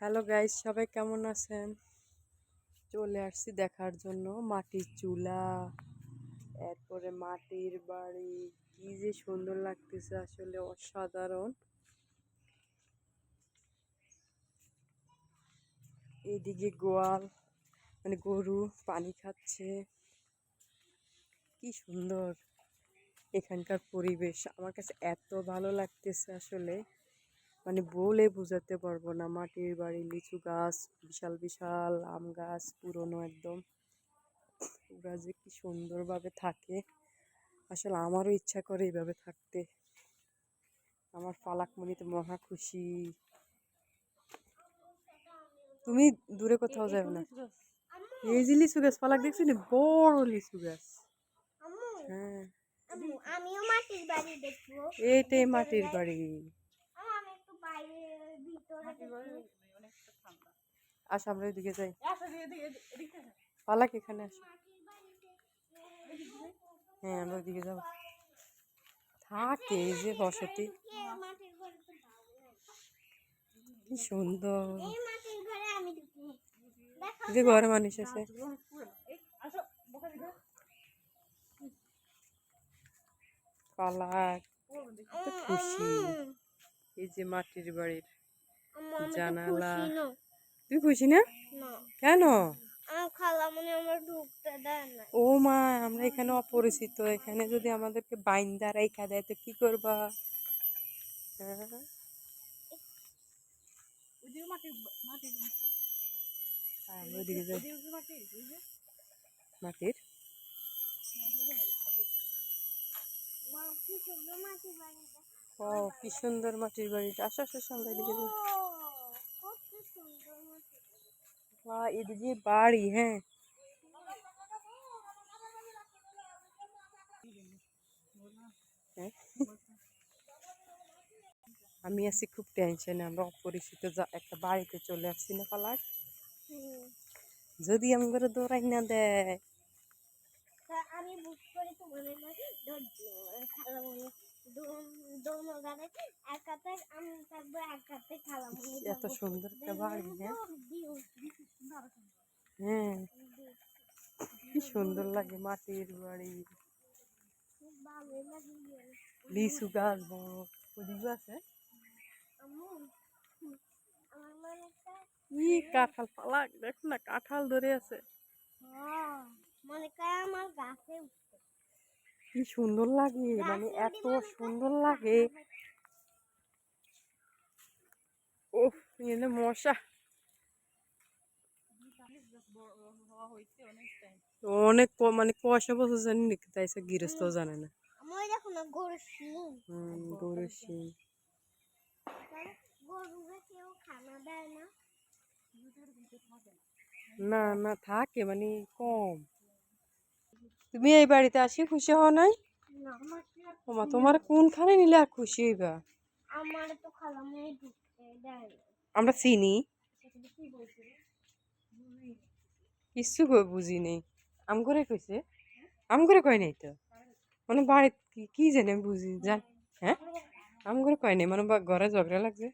Hello guys সবাই কেমন আছেন? চলে আসছি দেখার জন্য। মাটির চুলা, এরপরে মাটির বাড়ি। কি যে সুন্দর লাগতেছে, আসলে অসাধারণ। এদিকে গোয়াল মানে গরু পানি খাচ্ছে। কি সুন্দর এখানকার পরিবেশ। আমার কাছে এত ভালো লাগতেছে আসলে। মানে বলে বোঝাতে পারব না। মাটির বাড়ি লিচু গাছ বিশাল বিশাল আম গাছ পুরনো একদম। ওরা যে কি সুন্দরভাবে থাকে। আসলে আমারও ইচ্ছা করে এইভাবে থাকতে। আমার ফালাকমণি তো মহা খুশি। তুমি দূরে কোথাও যাবে না। এই যে লিচু গাছ ফালাক দেখছি না? বড় লিচু গাছ। হ্যাঁ। এইটাই মাটির বাড়ি। আস আমরা ওইদিকে যাই। ফালাক এখানে আস? হ্যাঁ আমরা ওইদিকে যাব। থাকে এই যে বসতি। কে সুন্দর। যে ঘরে মানুষ আছে। পালাক খুশি। এই যে মাটির বাড়ির। জানালা। তুই খুশি না? না। কেন? আমার খালা মনে আমার ঢুকতে দেয় না ও মা আমরা এখানে অপরিচিত। এখানে যদি আমাদেরকে বাইন্দা রেখা দেয় তো কি করবা? হ্যাঁ? হ্যাঁ। মাটির? মা, কি সুন্দর মাটির। ও কি সুন্দর মাটির বাড়িটা। আসো আসো আমরা এদিকে। বাহ, এদিকে বাড়ি হ্যাঁ। হ্যাঁ? আমি আছি খুব টেনশনে আমরা অপরিচিত একটা বাড়িতে চলে আসছি না পালাক যদি আমি করে দৌড়াই না দেয়। আমি বুক করে তো এত সুন্দর একটা বাড়ি হ্যাঁ? হ্যাঁ। কি সুন্দর লাগে মাটির বাড়ি। লিচু গাছ বড়। ওদিকে আছে? কি কাঁঠাল পালাক দেখ না কাঁঠাল ধরে আছে। হ্যাঁ, মনে করে আমার গাছে। কি সুন্দর লাগে মানে এত সুন্দর লাগে। ওহ এনে মশা। অনেক মানে কষা বছর জানি নাকি তাইছে গৃহস্থ জানে না। না না, থাকে মানে কম। তুমি এই বাড়িতে আসি খুশি হও নাই? ওমা তোমার কোনখানে নিলে আর খুশি হইবা? আমার চিনি। সেখানে কি বলছিল কিচ্ছু কই বুঝি নেই। আম করে কইছে? আম করে কয় নাই তো? মানে বাড়িতে কি কি জানি বুঝি জান হ্যাঁ? আম করে কয় নাই? মানে ঘরে ঝগড়া লাগছে?